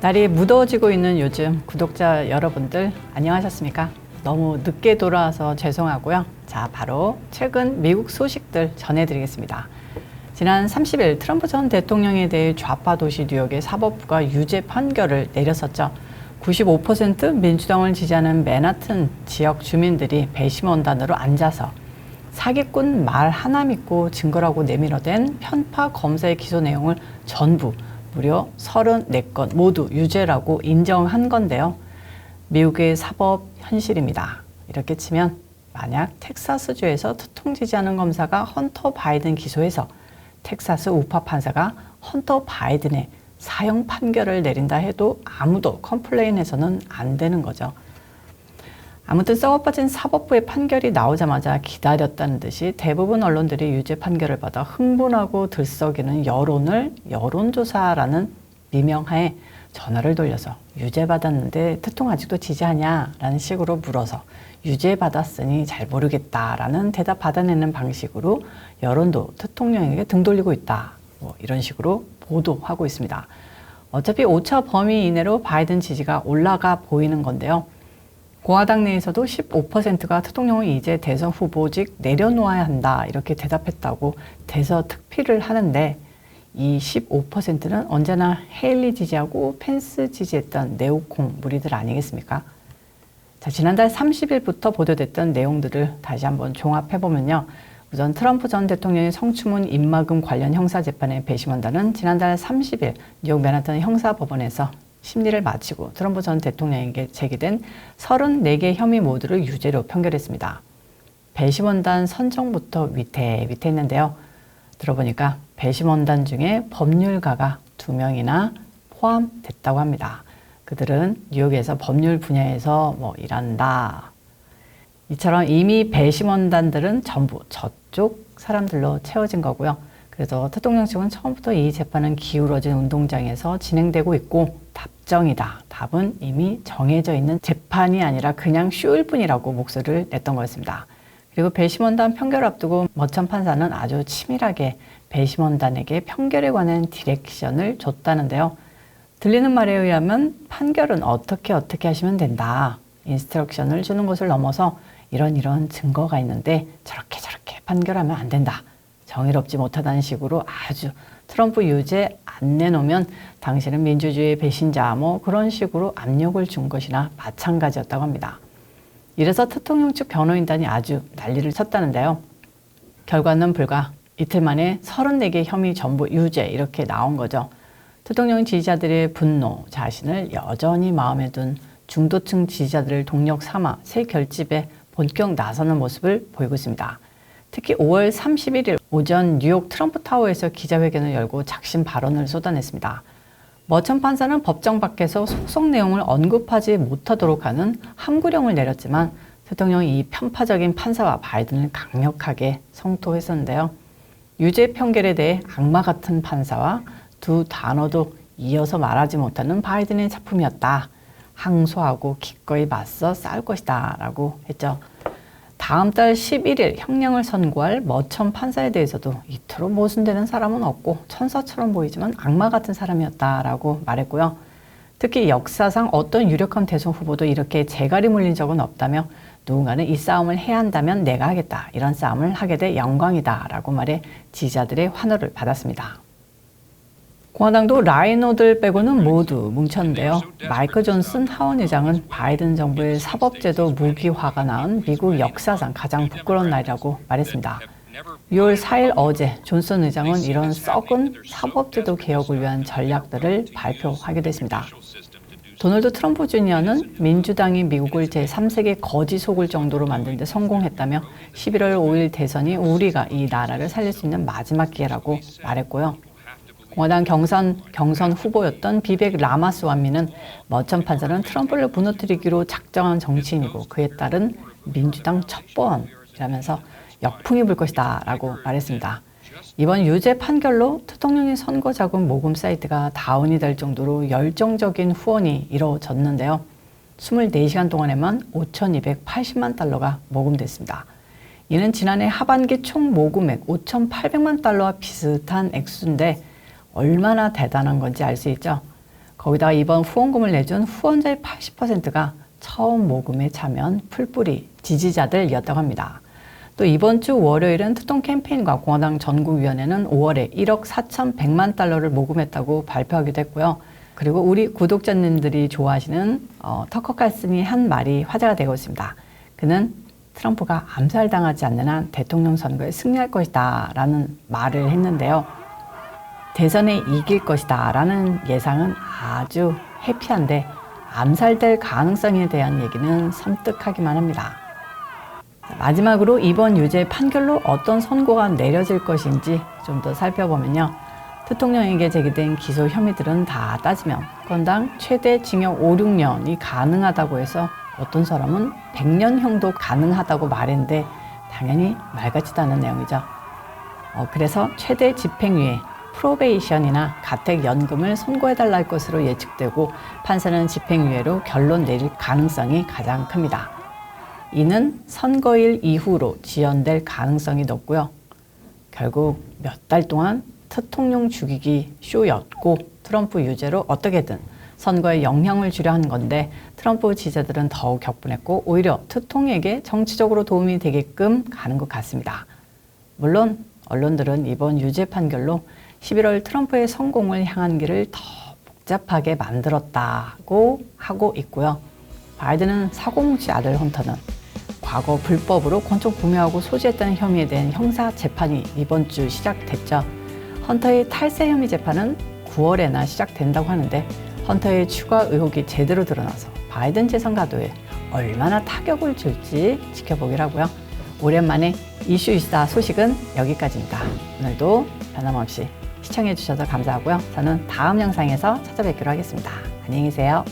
날이 무더워지고 있는 요즘 구독자 여러분들 안녕하셨습니까? 너무 늦게 돌아와서 죄송하고요. 자, 바로 최근 미국 소식들 전해드리겠습니다. 지난 30일 트럼프 전 대통령에 대해 좌파 도시 뉴욕의 사법부가 유죄 판결을 내렸었죠. 95% 민주당을 지지하는 맨하튼 지역 주민들이 배심원단으로 앉아서 사기꾼 말 하나 믿고 증거라고 내밀어댄 편파 검사의 기소 내용을 전부 무려 34건 모두 유죄라고 인정한 건데요. 미국의 사법 현실입니다. 이렇게 치면 만약 텍사스주에서 투통 지지하는 검사가 헌터 바이든 기소해서 텍사스 우파 판사가 헌터 바이든의 사형 판결을 내린다 해도 아무도 컴플레인해서는 안 되는 거죠. 아무튼 썩어빠진 사법부의 판결이 나오자마자 기다렸다는 듯이 대부분 언론들이 유죄 판결을 받아 흥분하고 들썩이는 여론을 여론조사라는 미명하에 전화를 돌려서 유죄 받았는데 특통 아직도 지지하냐? 라는 식으로 물어서 유죄 받았으니 잘 모르겠다라는 대답 받아내는 방식으로 여론도 특통령에게 등 돌리고 있다. 뭐 이런 식으로 보도하고 있습니다. 어차피 오차 범위 이내로 바이든 지지가 올라가 보이는 건데요. 공화당 내에서도 15%가 대통령을 이제 대선 후보직 내려놓아야 한다 이렇게 대답했다고 대서 특필을 하는데 이 15%는 언제나 헤일리 지지하고 펜스 지지했던 네오콩 무리들 아니겠습니까? 자, 지난달 30일부터 보도됐던 내용들을 다시 한번 종합해 보면요. 우선 트럼프 전 대통령의 성추문 입막음 관련 형사재판의 배심원단은 지난달 30일 뉴욕 맨하탄 형사법원에서 심리를 마치고 트럼프 전 대통령에게 제기된 34개 혐의 모두를 유죄로 판결했습니다. 배심원단 선정부터 위태 위태했는데요. 들어보니까 배심원단 중에 법률가가 두 명이나 포함됐다고 합니다. 그들은 뉴욕에서 법률 분야에서 뭐 일한다. 이처럼 이미 배심원단들은 전부 저쪽 사람들로 채워진 거고요. 그래서 대통령 측은 처음부터 이 재판은 기울어진 운동장에서 진행되고 있고 답정이다. 답은 이미 정해져 있는 재판이 아니라 그냥 쇼일 뿐이라고 목소리를 냈던 거였습니다. 그리고 배심원단 판결 앞두고 머천 판사는 아주 치밀하게 배심원단에게 판결에 관한 디렉션을 줬다는데요. 들리는 말에 의하면 판결은 어떻게 어떻게 하시면 된다. 인스트럭션을 주는 것을 넘어서 이런 이런 증거가 있는데 저렇게 저렇게 판결하면 안 된다. 정의롭지 못하다는 식으로 아주 트럼프 유죄 안 내놓으면 당신은 민주주의의 배신자 뭐 그런 식으로 압력을 준 것이나 마찬가지였다고 합니다. 이래서 대통령 측 변호인단이 아주 난리를 쳤다는데요. 결과는 불과 이틀 만에 34개 혐의 전부 유죄 이렇게 나온 거죠. 대통령 지지자들의 분노, 자신을 여전히 마음에 둔 중도층 지지자들을 동력 삼아 새 결집에 본격 나서는 모습을 보이고 있습니다. 특히 5월 31일 오전 뉴욕 트럼프 타워에서 기자회견을 열고 작심 발언을 쏟아냈습니다. 머천 판사는 법정 밖에서 소속 내용을 언급하지 못하도록 하는 함구령을 내렸지만 대통령이 이 편파적인 판사와 바이든을 강력하게 성토했었는데요. 유죄 판결에 대해 악마 같은 판사와 두 단어도 이어서 말하지 못하는 바이든의 작품이었다. 항소하고 기꺼이 맞서 싸울 것이다. 라고 했죠. 다음 달 11일 형량을 선고할 머천 판사에 대해서도 이토록 모순되는 사람은 없고 천사처럼 보이지만 악마 같은 사람이었다라고 말했고요. 특히 역사상 어떤 유력한 대선 후보도 이렇게 재갈이 물린 적은 없다며 누군가는 이 싸움을 해야 한다면 내가 하겠다. 이런 싸움을 하게 돼 영광이다라고 말해 지지자들의 환호를 받았습니다. 공화당도 라이노들 빼고는 모두 뭉쳤는데요. 마이클 존슨 하원 의장은 바이든 정부의 사법제도 무기화가 낳은 미국 역사상 가장 부끄러운 날이라고 말했습니다. 6월 4일 어제 존슨 의장은 이런 썩은 사법제도 개혁을 위한 전략들을 발표하게 됐습니다. 도널드 트럼프 주니어는 민주당이 미국을 제3세계 거지 속을 정도로 만드는 데 성공했다며 11월 5일 대선이 우리가 이 나라를 살릴 수 있는 마지막 기회라고 말했고요. 공화당 경선, 경선 후보였던 비백 라마스 완미는 머천 판사는 트럼프를 무너뜨리기로 작정한 정치인이고 그에 따른 민주당 첩보원이라면서 역풍이 불 것이다 라고 말했습니다. 이번 유죄 판결로 대통령의 선거 자금 모금 사이트가 다운이 될 정도로 열정적인 후원이 이루어졌는데요. 24시간 동안에만 5,280만 달러가 모금됐습니다. 이는 지난해 하반기 총 모금액 5,800만 달러와 비슷한 액수인데 얼마나 대단한 건지 알 수 있죠. 거기다가 이번 후원금을 내준 후원자의 80%가 처음 모금에 참여한 풀뿌리 지지자들이었다고 합니다. 또 이번 주 월요일은 투통 캠페인과 공화당 전국위원회는 5월에 1억 4,100만 달러를 모금했다고 발표하기도 했고요. 그리고 우리 구독자님들이 좋아하시는 어, 터커 칼슨이 한 말이 화제가 되고 있습니다. 그는 트럼프가 암살당하지 않는 한 대통령 선거에 승리할 것이다 라는 말을 했는데요. 대선에 이길 것이다 라는 예상은 아주 해피한데 암살될 가능성에 대한 얘기는 섬뜩하기만 합니다. 마지막으로 이번 유죄 판결로 어떤 선고가 내려질 것인지 좀 더 살펴보면요. 대통령에게 제기된 기소 혐의들은 다 따지면 건당 최대 징역 5, 6년이 가능하다고 해서 어떤 사람은 100년형도 가능하다고 말했는데 당연히 말 같지도 않은 내용이죠. 어, 그래서 최대 집행유예, 프로베이션이나 가택연금을 선고해달라 할 것으로 예측되고 판사는 집행유예로 결론 내릴 가능성이 가장 큽니다. 이는 선거일 이후로 지연될 가능성이 높고요. 결국 몇 달 동안 대통령 죽이기 쇼였고 트럼프 유죄로 어떻게든 선거에 영향을 주려 한 건데 트럼프 지지자들은 더욱 격분했고 오히려 트통에게 정치적으로 도움이 되게끔 가는 것 같습니다. 물론 언론들은 이번 유죄 판결로 11월 트럼프의 성공을 향한 길을 더 복잡하게 만들었다고 하고 있고요. 바이든은 사고뭉치 아들 헌터는 과거 불법으로 권총 구매하고 소지했다는 혐의에 대한 형사 재판이 이번 주 시작됐죠. 헌터의 탈세 혐의 재판은 9월에나 시작된다고 하는데 헌터의 추가 의혹이 제대로 드러나서 바이든 재선 가도에 얼마나 타격을 줄지 지켜보기로 요 오랜만에 이슈 이사 소식은 여기까지입니다. 오늘도 변함없이 시청해 주셔서 감사하고요. 저는 다음 영상에서 찾아뵙기로 하겠습니다. 안녕히 계세요.